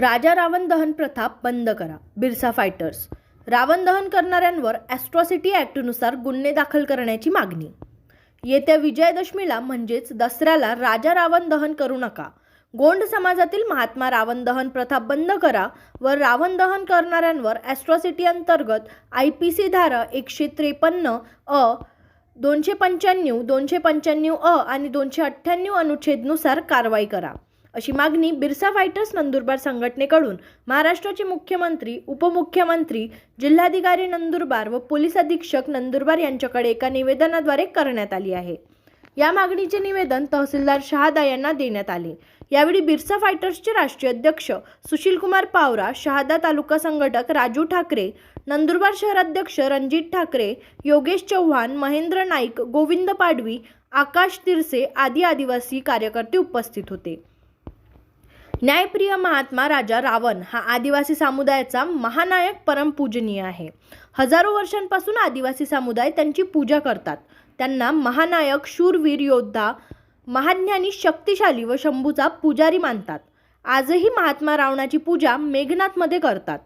राजा रावण दहन प्रथा बंद करा. बिरसा फायटर्स. रावण दहन करणाऱ्यांवर ॲस्ट्रॉसिटी ॲक्टनुसार गुन्हे दाखल करण्याची मागणी. येत्या विजयादशमीला म्हणजेच दसऱ्याला राजा रावण दहन करू नका. गोंड समाजातील महात्मा रावण दहन प्रथा बंद करा व रावण दहन करणाऱ्यांवर ॲस्ट्रॉसिटी अंतर्गत आय पी सी धारा एकशे त्रेपन्न अ दोनशे पंच्याण्णव दोनशे पंच्याण्णव अ आणि दोनशे अठ्ठ्याण्णव अनुच्छेदनुसार कारवाई करा. अशी मागणी बिरसा फायटर्स नंदुरबार संघटनेकडून महाराष्ट्राचे मुख्यमंत्री उपमुख्यमंत्री जिल्हाधिकारी नंदुरबार व पोलीस अधीक्षक नंदुरबार यांच्याकडे एका निवेदनाद्वारे करण्यात आली आहे. या मागणीचे निवेदन तहसीलदार शहादा यांना देण्यात आले. यावेळी बिरसा फायटर्सचे राष्ट्रीय अध्यक्ष सुशीलकुमार पावरा शहादा तालुका संघटक राजू ठाकरे नंदुरबार शहराध्यक्ष रणजित ठाकरे योगेश चव्हाण महेंद्र नाईक गोविंद पाडवी आकाश तिरसे आदी आदिवासी कार्यकर्ते उपस्थित होते. न्यायप्रिय महात्मा राजा रावण हा आदिवासी समुदायाचा महानायक परमपूजनीय आहे. हजारो वर्षांपासून आदिवासी समुदाय त्यांची पूजा करतात. त्यांना महानायक शूरवीर योद्धा महाज्ञानी शक्तिशाली व शंभूचा पुजारी मानतात. आजही महात्मा रावणाची पूजा मेघनाथमध्ये करतात.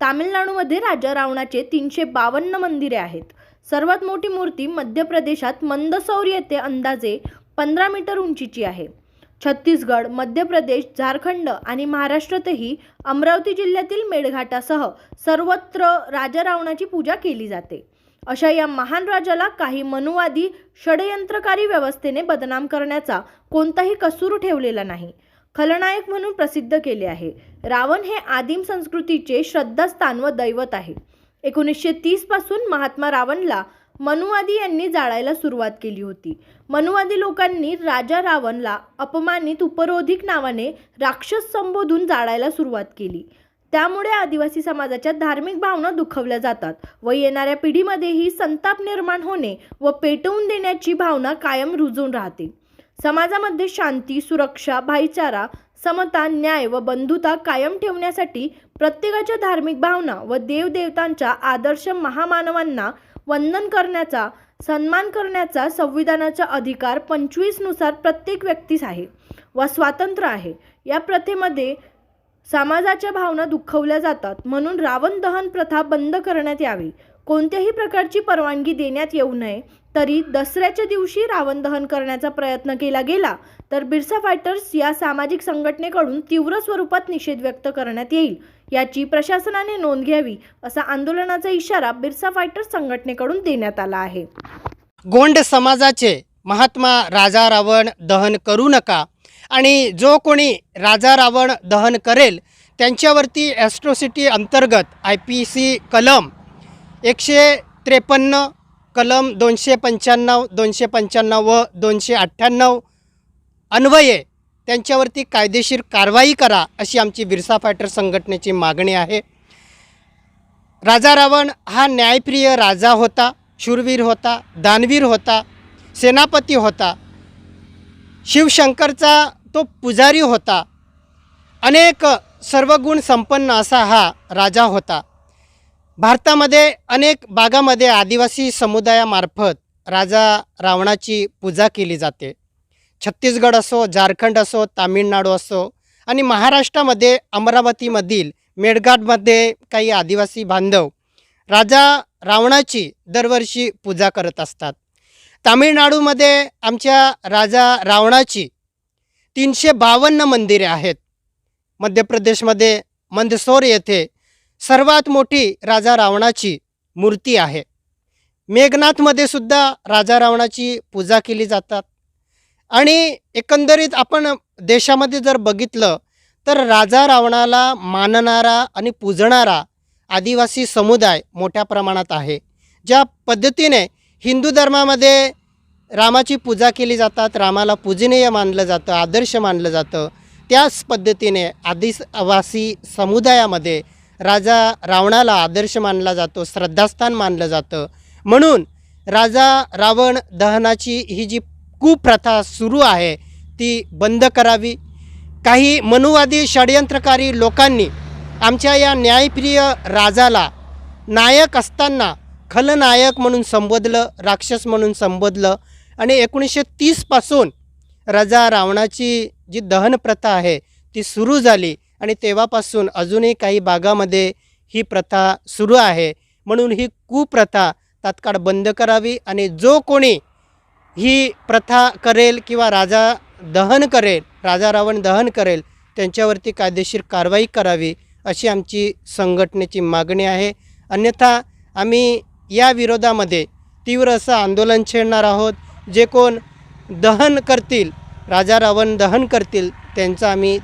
तामिळनाडूमध्ये राजा रावणाचे तीनशे बावन्न मंदिरे आहेत. सर्वात मोठी मूर्ती मध्य प्रदेशात मंदसौर येथे अंदाजे पंधरा मीटर उंचीची आहे. छत्तीसगड मध्य प्रदेश झारखंड आणि महाराष्ट्रातही अमरावती जिल्ह्यातील मेळघाटासह सर्वत्र राजा रावणाची पूजा केली जाते. अशा या महान राजाला काही मनुवादी षडयंत्रकारी व्यवस्थेने बदनाम करण्याचा कोणताही कसूर ठेवलेला नाही. खलनायक म्हणून प्रसिद्ध केले आहे. रावण हे आदिम संस्कृतीचे श्रद्धास्थान व दैवत आहे. एकोणीसशे तीसपासून महात्मा रावणला मनुवादी यांनी जाळायला सुरुवात केली होती. मनुवादी लोकांनी राजा रावणला अपमानित उपरोधिक नावाने राक्षस संबोधून जाळायला सुरुवात केली. त्यामुळे आदिवासी समाजाच्या धार्मिक भावना दुखवल्या जातात व येणाऱ्या पिढीमध्येही संताप निर्माण होणे व पेटवून देण्याची भावना कायम रुजून राहते. समाजामध्ये शांती सुरक्षा भाईचारा समता न्याय व बंधुता कायम ठेवण्यासाठी प्रत्येकाच्या धार्मिक भावना व देवदेवतांच्या आदर्श महामानवांना वंदन करण्याचा सन्मान करण्याचा संविधानाचा अधिकार पंचवीसनुसार प्रत्येक व्यक्तीस आहे व स्वातंत्र्य आहे. या प्रथेमध्ये समाजाच्या भावना दुखवल्या जातात. म्हणून रावण दहन प्रथा बंद करण्यात यावी. कोणत्याही प्रकारची परवानगी देण्यात येऊ नये. तरी दसऱ्याच्या दिवशी रावण दहन करण्याचा प्रयत्न केला गेला तर बिरसा फायटर्स या सामाजिक संघटनेकडून तीव्र स्वरूपात निषेध व्यक्त करण्यात येईल याची प्रशासनाने नोंद घ्यावी असा आंदोलनाचा इशारा बिरसा फायटर्स संघटनेकडून देण्यात आला आहे. गोंड समाजाचे महात्मा राजा रावण दहन करू नका आणि जो कोणी राजा रावण दहन करेल त्यांच्यावरती ॲस्ट्रोसिटी अंतर्गत आय पी सी कलम एकशे त्रेपन्न कलम दोनशे पंच्याण्णव दोनशे पंच्याण्णव व दोनशे अठ्ठ्याण्णव. अन्वये त्यांच्यावरती कायदेशीर कारवाई करा अशी आमची बिरसा फायटर संघटनेची मागणी आहे. राजा रावण हा न्यायप्रिय राजा होता शूरवीर होता दानवीर होता सेनापती होता. शिवशंकरचा तो पुजारी होता. अनेक सर्वगुण संपन्न असा हा राजा होता. भारतामध्ये अनेक भागामध्ये आदिवासी समुदायामार्फत राजा रावणाची पूजा केली जाते. छत्तीसगड असो झारखंड असो तामिळनाडू असो आणि महाराष्ट्रामध्ये अमरावतीमधील मेळघाटमध्ये काही आदिवासी बांधव राजा रावणाची दरवर्षी पूजा करत असतात. तामिळनाडूमध्ये आमच्या राजा रावणाची तीनशे बावन्न मंदिरे आहेत. मध्य प्रदेशमध्ये मंदसोर येथे सर्वात मोठी राजा रावणाची मूर्ती आहे. मेघनाथमध्ये सुद्धा राजा रावणाची पूजा केली जातात. आणि एकंदरीत आपण देशामध्ये जर बघितलं तर राजा रावणाला मानणारा आणि पूजणारा आदिवासी समुदाय मोठ्या प्रमाणात आहे. ज्या पद्धतीने हिंदू धर्मामध्ये रामाची पूजा केली जातात रामाला पूजनीय मानलं जातं आदर्श मानलं जातं त्याच पद्धतीने आदिवासी समुदायामध्ये राजा रावणाला आदर्श मानला जातो श्रद्धास्थान मानलं जातं. म्हणून राजा रावण दहनाची ही जी कुप्रथा सुरू आहे ती बंद करावी. काही मनुवादी षडयंत्रकारी लोकांनी आमच्या या न्यायप्रिय राजाला नायक असताना खलनायक म्हणून संबोधलं राक्षस म्हणून संबोधलं आणि एकोणीसशे तीसपासून राजा रावणाची जी दहन प्रथा आहे ती सुरू झाली. आणि तेव्हापासून अजूनही काही भागामध्ये ही प्रथा सुरू आहे. म्हणून ही कुप्रथा तात्काळ बंद करावी आणि जो कोणी ही प्रथा करेल किंवा राजा दहन करेल राजा रावण दहन करेल त्यांच्यावरती कायदेशीर कारवाई करावी अशी आमची संघटनेची मागणी आहे. अन्यथा आम्ही या विरोधामध्ये तीव्र असं आंदोलन छेडणार आहोत. जे कोण दहन करतील राजा रावण दहन करतील त्यांचा आम्ही